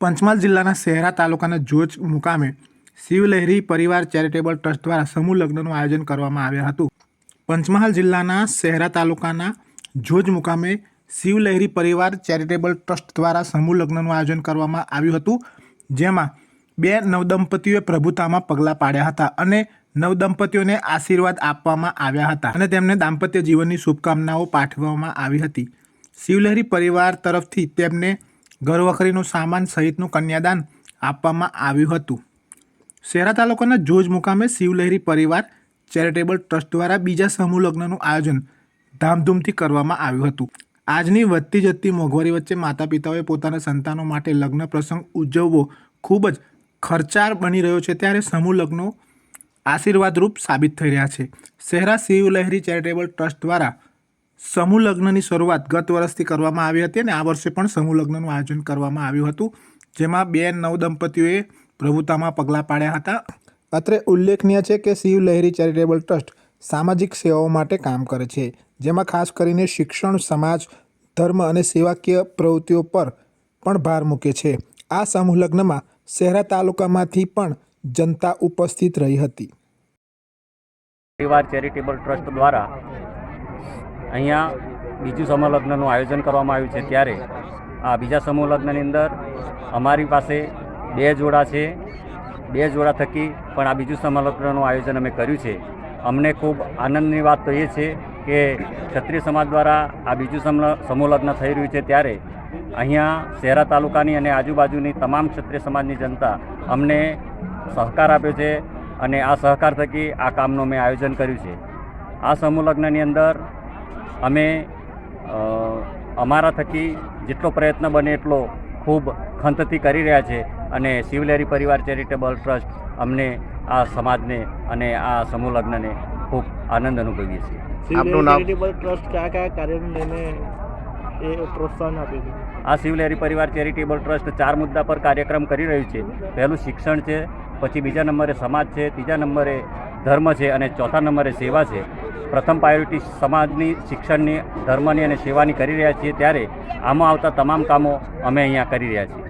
પંચમહાલ જિલ્લાના શહેરા તાલુકાના જોજ મુકામે શિવલહેરી પરિવાર ચેરિટેબલ ટ્રસ્ટ દ્વારા સમૂહ લગ્નનું આયોજન કરવામાં આવ્યું હતું. પંચમહાલ જિલ્લાના શહેરા તાલુકાના જોજ મુકામે શિવલહેરી પરિવાર ચેરિટેબલ ટ્રસ્ટ દ્વારા સમૂહ લગ્નનું આયોજન કરવામાં આવ્યું હતું, જેમાં બે નવદંપતીઓએ પ્રભુતામાં પગલાં પાડ્યા હતા અને નવદંપતીઓને આશીર્વાદ આપવામાં આવ્યા હતા અને તેમને દાંપત્ય જીવનની શુભકામનાઓ પાઠવવામાં આવી હતી. શિવલહેરી પરિવાર તરફથી તેમને ઘરવખરીનો સામાન સહિતનું કન્યાદાન આપવામાં આવ્યું હતું. શહેરા તાલુકાના જોજ મુકામે શિવલહેરી પરિવાર ચેરિટેબલ ટ્રસ્ટ દ્વારા બીજા સમૂહ લગ્નનું આયોજન ધામધૂમથી કરવામાં આવ્યું હતું. આજની વધતી જતી મોંઘવારી વચ્ચે માતા પિતાઓએ પોતાના સંતાનો માટે લગ્ન પ્રસંગ ઉજવવો ખૂબ જ ખર્ચાળ બની રહ્યો છે ત્યારે સમૂહ લગ્નો આશીર્વાદરૂપ સાબિત થઈ રહ્યા છે. શહેરા શિવલહેરી ચેરિટેબલ ટ્રસ્ટ દ્વારા સમૂહ લગ્નની શરૂઆત ગત વર્ષથી કરવામાં આવી હતી અને આ વર્ષે પણ સમૂહ લગ્નનું આયોજન કરવામાં આવ્યું હતું, જેમાં બે નવ દંપતીઓએ પ્રભુતામાં પગલાં પાડ્યા હતા. અત્રે ઉલ્લેખનીય છે કે શિવ લહેરી ચેરિટેબલ ટ્રસ્ટ સામાજિક સેવાઓ માટે કામ કરે છે, જેમાં ખાસ કરીને શિક્ષણ, સમાજ, ધર્મ અને સેવાકીય પ્રવૃત્તિઓ પર પણ ભાર મૂકે છે. આ સમૂહ લગ્નમાં શહેરા તાલુકામાંથી પણ જનતા ઉપસ્થિત રહી હતી. ચેરિટેબલ ટ્રસ્ટ દ્વારા અહીંયા બીજું સમૂહ લગ્નનું આયોજન કરવામાં આવ્યું છે ત્યારે આ બીજા સમૂહ લગ્નની અંદર અમારી પાસે બે જોડા છે, બે જોડા થકી પણ આ બીજું સમૂહ લગ્નનું આયોજન અમે કર્યું છે. અમને ખૂબ આનંદની વાત તો એ છે કે ક્ષત્રિય સમાજ દ્વારા આ બીજું સમૂહ લગ્ન થઈ રહ્યું છે ત્યારે અહીંયા શહેરા તાલુકાની અને આજુબાજુની તમામ ક્ષત્રિય સમાજની જનતા અમને સહકાર આપ્યો છે અને આ સહકાર થકી આ કામનું મેં આયોજન કર્યું છે. આ સમૂહ લગ્નની અંદર અમે અમારા થકી જેટલો પ્રયત્ન બને એટલો ખૂબ ખંતથી કરી રહ્યા છે અને શિવલેરી પરિવાર ચેરિટેબલ ટ્રસ્ટ અમને આ સમાજને અને આ સમૂહ લગ્નને ખૂબ આનંદ અનુભવીએ છીએ. આપનું નામ? ટ્રસ્ટ કયા કયા કાર્યને લઈને એ પ્રોત્સાહન આપે છે? આ શિવલેરી પરિવાર ચેરિટેબલ ટ્રસ્ટ ચાર મુદ્દા પર કાર્યક્રમ કરી રહ્યું છે. પહેલું શિક્ષણ છે પછી બીજા નંબરે સમાજ છે ત્રીજા નંબરે ધર્મ છે અને ચોથા નંબરે સેવા છે. પ્રથમ પ્રાયોરિટી સમાજની, શિક્ષણની, ધર્મની અને સેવાની કરી રહ્યા છીએ ત્યારે આમાં આવતા તમામ કામો અમે અહીંયા કરી રહ્યા છીએ.